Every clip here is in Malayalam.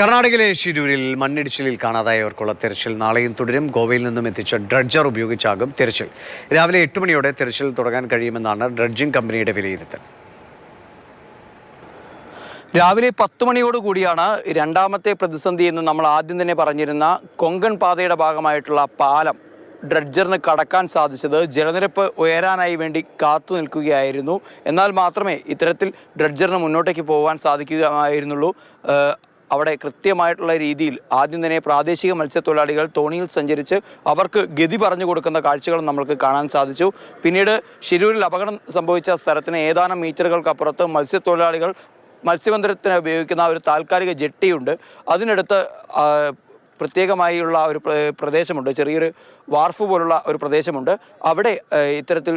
കർണാടകയിലെ ഷിരൂരിൽ മണ്ണിടിച്ചിലിൽ കാണാതായവർക്കുള്ള തെരച്ചിൽ നാളെയും തുടരും. ഗോവയിൽ നിന്നും എത്തിച്ച ഡ്രഡ്ജർ ഉപയോഗിച്ചാകും തെരച്ചിൽ. രാവിലെ എട്ട് മണിയോടെ തെരച്ചിൽ തുടങ്ങാൻ കഴിയുമെന്നാണ് ഡ്രഡ്ജിംഗ് കമ്പനിയുടെ വിലയിരുത്തൽ. രാവിലെ പത്ത് മണിയോടുകൂടിയാണ് രണ്ടാമത്തെ പ്രതിസന്ധി എന്ന് നമ്മൾ ആദ്യം തന്നെ പറഞ്ഞിരുന്ന കൊങ്കൺ പാതയുടെ ഭാഗമായിട്ടുള്ള പാലം ഡ്രഡ്ജറിന് കടക്കാൻ സാധിച്ചത് ജലനിരപ്പ് ഉയരാനായി വേണ്ടി കാത്തു നിൽക്കുകയായിരുന്നു. എന്നാൽ മാത്രമേ ഇത്തരത്തിൽ ഡ്രഡ്ജറിന് മുന്നോട്ടേക്ക് പോകാൻ സാധിക്കുകയായിരുന്നുള്ളൂ. അവിടെ കൃത്യമായിട്ടുള്ള രീതിയിൽ ആദ്യം തന്നെ പ്രാദേശിക മത്സ്യത്തൊഴിലാളികൾ തോണിയിൽ സഞ്ചരിച്ച് അവർക്ക് ഗതി പറഞ്ഞു കൊടുക്കുന്ന കാഴ്ചകളും നമ്മൾക്ക് കാണാൻ സാധിച്ചു. പിന്നീട് ഷിരൂരിൽ അപകടം സംഭവിച്ച സ്ഥലത്തിന് ഏതാനും മീറ്ററുകൾക്കപ്പുറത്ത് മത്സ്യത്തൊഴിലാളികൾ മത്സ്യബന്ധനത്തിന് ഉപയോഗിക്കുന്ന ഒരു താൽക്കാലിക ജെട്ടിയുണ്ട്. അതിനടുത്ത് പ്രത്യേകമായുള്ള ഒരു പ്രദേശമുണ്ട്. ചെറിയൊരു വാർഫ് പോലുള്ള ഒരു പ്രദേശമുണ്ട്. അവിടെ ഇത്തരത്തിൽ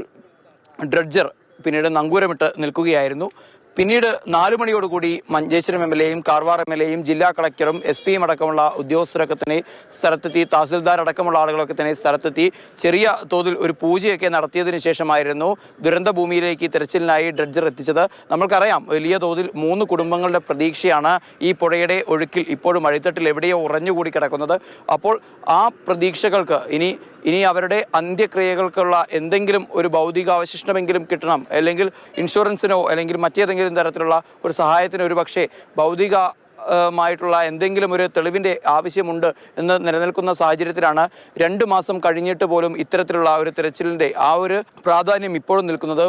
ഡ്രഡ്ജർ പിന്നീട് നങ്കൂരമിട്ട് നിൽക്കുകയായിരുന്നു. പിന്നീട് നാലു മണിയോടുകൂടി മഞ്ചേശ്വരം എം എൽ എയും കാർവാർ എം എൽ എയും ജില്ലാ കളക്ടറും എസ് പിയും അടക്കമുള്ള ഉദ്യോഗസ്ഥരൊക്കെ തന്നെ സ്ഥലത്തെത്തി തഹസിൽദാർ അടക്കമുള്ള ആളുകളൊക്കെ തന്നെ സ്ഥലത്തെത്തി ചെറിയ തോതിൽ ഒരു പൂജയൊക്കെ നടത്തിയതിനു ശേഷമായിരുന്നു ദുരന്ത ഭൂമിയിലേക്ക് തെരച്ചിലിനായി ഡ്രഡ്ജർ എത്തിച്ചത്. നമ്മൾക്കറിയാം വലിയ തോതിൽ മൂന്ന് കുടുംബങ്ങളുടെ പ്രതീക്ഷയാണ് ഈ പുഴയുടെ ഒഴുക്കിൽ ഇപ്പോഴും അഴിത്തട്ടിൽ എവിടെയോ ഉറഞ്ഞുകൂടി കിടക്കുന്നത്. അപ്പോൾ ആ പ്രതീക്ഷകൾക്ക് ഇനി ഇനി അവരുടെ അന്ത്യക്രിയകൾക്കുള്ള എന്തെങ്കിലും ഒരു ഭൗതികാവശിഷ്ടമെങ്കിലും കിട്ടണം അല്ലെങ്കിൽ ഇൻഷുറൻസിനോ അല്ലെങ്കിൽ മറ്റേതെങ്കിലും തരത്തിലുള്ള ഒരു സഹായത്തിന് ഒരു പക്ഷേ ഭൗതിക മായിട്ടുള്ള എന്തെങ്കിലും ഒരു തെളിവിന്റെ ആവശ്യമുണ്ട് എന്ന് നിലനിൽക്കുന്ന സാഹചര്യത്തിലാണ് രണ്ട് മാസം കഴിഞ്ഞിട്ട് പോലും ഇത്തരത്തിലുള്ള ഒരു തിരച്ചിലിന്റെ ആ ഒരു പ്രാധാന്യം ഇപ്പോഴും നിൽക്കുന്നത്.